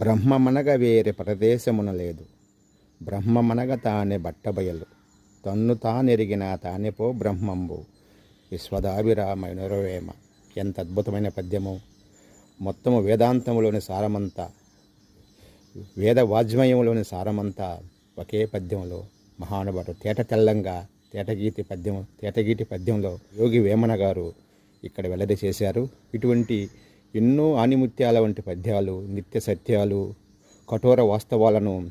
బ్రహ్మమనగ వేరే ప్రదేశమున లేదు. బ్రహ్మమనగ తానే బట్టబయలు. తన్ను తానెరిగిన తానిపో బ్రహ్మంబు. విశ్వదాభిరామయునరవేమ ఎంత అద్భుతమైన పద్యము. మొత్తము వేదాంతములోని సారమంతా వేద వాజ్మయంలోని సారమంతా ఒకే పద్యంలో మహానుభావుడు తేట తెల్లంగా తేటగీతి పద్యం తేటగీటి పద్యంలో యోగి వేమన గారు ఇక్కడ వెల్లడి చేశారు. ఇటువంటి ఎన్నో ఆనిముత్యాల వంటి పద్యాలు నిత్య సత్యాలు కఠోర వాస్తవాలను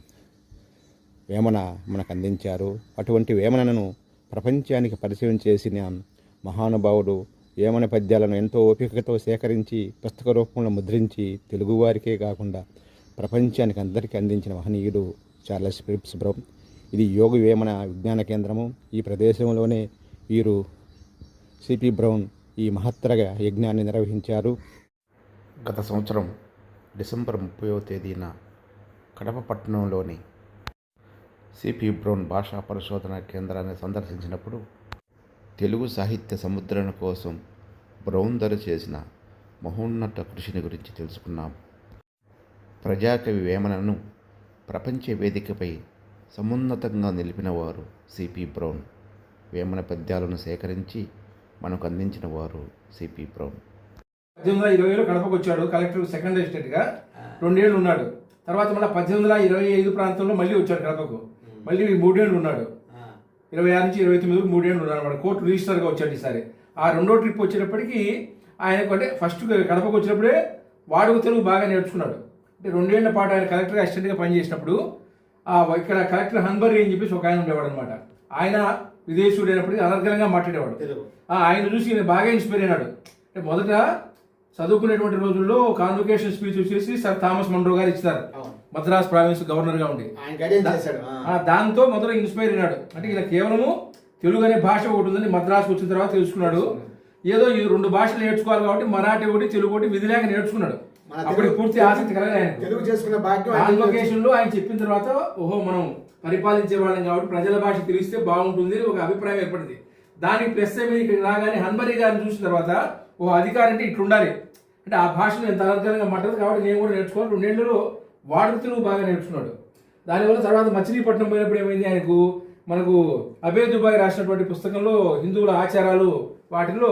వేమన మనకు అందించారు అటువంటి వేమనను ప్రపంచానికి పరిచయం చేసిన మహానుభావుడు వేమన పద్యాలను ఎంతో ఓపికతో సేకరించి పుస్తక రూపంలో ముద్రించి తెలుగువారికే కాకుండా ప్రపంచానికి అందరికీ అందించిన మహనీయుడు చార్లెస్ ఫిలిప్స్ బ్రౌన్. ఇది యోగ వేమన విజ్ఞాన కేంద్రము. ఈ ప్రదేశంలోనే వీరు సిపి బ్రౌన్ ఈ మహత్తర యజ్ఞాన్ని నిర్వహించారు. గత సంవత్సరం డిసెంబర్ ముప్పైవ తేదీన కడప పట్టణంలోని సిపి బ్రౌన్ భాషా పరిశోధన కేంద్రాన్ని సందర్శించినప్పుడు తెలుగు సాహిత్య సముద్రణ కోసం బ్రౌన్ దర చేసిన మహోన్నత కృషిని గురించి తెలుసుకున్నాం. ప్రజాకవి వేమనను ప్రపంచ వేదికపై సమున్నతంగా నిలిపిన వారు సిపి బ్రౌన్. వేమన పద్యాలను సేకరించి మనకు అందించిన వారు సిపి బ్రౌన్. పద్దెనిమిది వందల ఇరవైలో కడపకు వచ్చాడు కలెక్టర్ సెకండ్ అసిస్టెంట్గా రెండేళ్ళు ఉన్నాడు. తర్వాత మళ్ళీ పద్దెనిమిది వందల ఇరవై ఐదు ప్రాంతంలో మళ్ళీ వచ్చాడు కడపకు. మళ్ళీ మూడేళ్ళు ఉన్నాడు. ఇరవై ఆరు నుంచి ఇరవై తొమ్మిది వరకు మూడేళ్ళు ఉన్నాడు అనమాట కోర్టు రిజిస్టర్గా వచ్చాడు ఈసారి. ఆ రెండో ట్రిప్ వచ్చేటప్పటికి ఆయనకు అంటే ఫస్ట్ కడపకు వచ్చినప్పుడే వాడుక తెలుగు బాగా నేర్చుకున్నాడు. అంటే రెండేళ్ళ పాటు ఆయన కలెక్టర్ అసిస్టెంట్గా పనిచేసినప్పుడు ఆ ఇక్కడ కలెక్టర్ హన్బర్రీ అని చెప్పేసి ఒక ఆయన ఉండేవాడు అనమాట ఆయన విదేశీయుడు అయినప్పటికీ అనర్గళంగా మాట్లాడేవాడు. ఆయన చూసి బాగా ఇన్స్పైర్ అయినాడు. అంటే మొదట చదువుకునేటువంటి రోజుల్లో కాన్వకేషన్ స్పీచ్ వచ్చేసి సర్ థామస్ మండ్రో గారు ఇస్తారు మద్రాస్ ప్రావిన్స్ ఉండి. చేశాడు. ఆ. ఆ, దాంతో మొదట ఇన్స్పైర్ అయినాడు. అంటే ఇలా కేవలము తెలుగు అనే భాష ఒకటి ఉందని మద్రాసు వచ్చిన తర్వాత తెలుసుకున్నాడు. ఏదో ఈ రెండు భాషలు నేర్చుకోవాలి కాబట్టి మరాఠీ ఒకటి తెలుగు ఒకటి విధి లేక నేర్చుకున్నాడు. అప్పుడు పూర్తి ఆసక్తి కలగదు ఆయన తెలుగు చేసుకున్న భాగ్యం లో ఆయన చెప్పిన తర్వాత ఓహో మనం పరిపాలించే వాళ్ళం కాబట్టి ప్రజల భాష తెలిస్తే బాగుంటుంది ఒక అభిప్రాయం ఏర్పడింది. దానికి ప్లస్ ఇక్కడ రాగానే హన్బరి గారిని చూసిన తర్వాత ఓ అధికారి అంటే ఇట్లా ఉండాలి అంటే ఆ భాషను ఎంత అనర్గళంగా మాట్లాడదు కాబట్టి నేను కూడా నేర్చుకోవాలి. రెండేళ్ళలో వాడుక తెలుగు బాగా నేర్చుకున్నాడు. దానివల్ల తర్వాత మచిలీపట్నం పోయినప్పుడు ఏమైంది ఆయనకు? మనకు అబే దుబాయ్ రాసినటువంటి పుస్తకంలో హిందువుల ఆచారాలు వాటిలో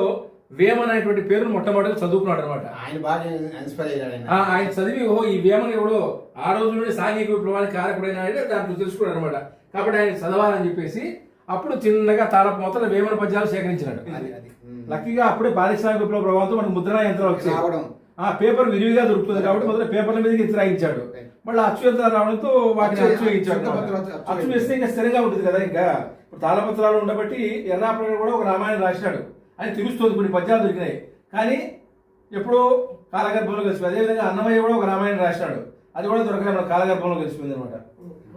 వేమన్ అనేటువంటి పేరును మొట్టమొదటిగా చదువుకున్నాడు అనమాట ఆయన బాగా ఇన్స్పైర్ అయ్యాడు ఆయన. చదివి ఓహో ఈ వేమన ఎవడో ఆ రోజు నుండి సాంఘిక విప్లవానికి కారకుడైన దాంట్లో తెలుసుకున్నాడు అనమాట కాబట్టి ఆయన చదవాలని చెప్పేసి అప్పుడు చిన్నగా తాళపు మొత్తం వేమన పద్యాలు సేకరించినాడు. అది అది. ఉమ్. లక్కీగా అప్పుడే పారిశ్రామిక విప్లవ ప్రభావంతో మనకు ముద్రణ యంత్రాలు వచ్చాయి. ఆ పేపర్ విరివిగా దొరుకుతుంది కాబట్టి మొదట పేపర్ల మీదకి ఇచ్చాయించాడు మళ్ళీ అచ్చు యంత్రాలు రావడంతో వాటిని అచ్చు- వేయించాడు అచ్చు వేస్తే ఇంకా స్థిరంగా ఉంటుంది కదా ఇంకా. ఇప్పుడు తాళపత్రాలు ఉండబట్టి ఎర్రాపల్లి కూడా ఒక రామాయణం రాసినాడు. అని తెలుస్తుంది కొన్ని పద్యాలు దొరికినాయి. కానీ ఎప్పుడో కాలగర్భంలో కలిసిపోయింది. అదేవిధంగా అన్నమయ్య కూడా ఒక రామాయణం రాసినాడు. అది కూడా దొరకలే మన కాలగర్భంలో కలిసిపోయింది అనమాట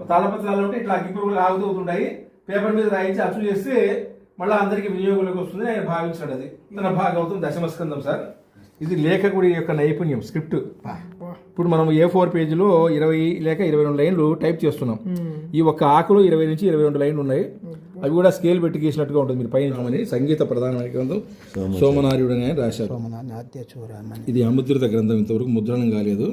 తాళపత్రాలు ఉంటే ఇట్లా అగ్గిపురుగులు ఆగుతూతుంటాయి పేపర్ మీద రాయించి అచ్చు చేస్తే మళ్ళీ అందరికీ వినియోగంలోకి వస్తుంది ఆయన భావించాడు అది. తన భాగవతం దశమస్కందం సార్. ఇది లేఖకుడి యొక్క నైపుణ్యం స్క్రిప్ట్. ఇప్పుడు మనం ఏ ఫోర్ పేజీలో ఇరవై లేక ఇరవై రెండు లైన్లు టైప్ చేస్తున్నాం. ఈ ఒక్క ఆకులో ఇరవై నుంచి ఇరవై రెండు లైన్లు ఉన్నాయి. అవి కూడా స్కేల్ పెట్టి గీసినట్టుగా ఉంటుంది. మీరు పైన. సంగీత ప్రధానమైన గ్రంథం సోమనార్యుడు అని రాశారు. ఇది అముద్రిత గ్రంథం ఇంతవరకు ముద్రణం కాలేదు.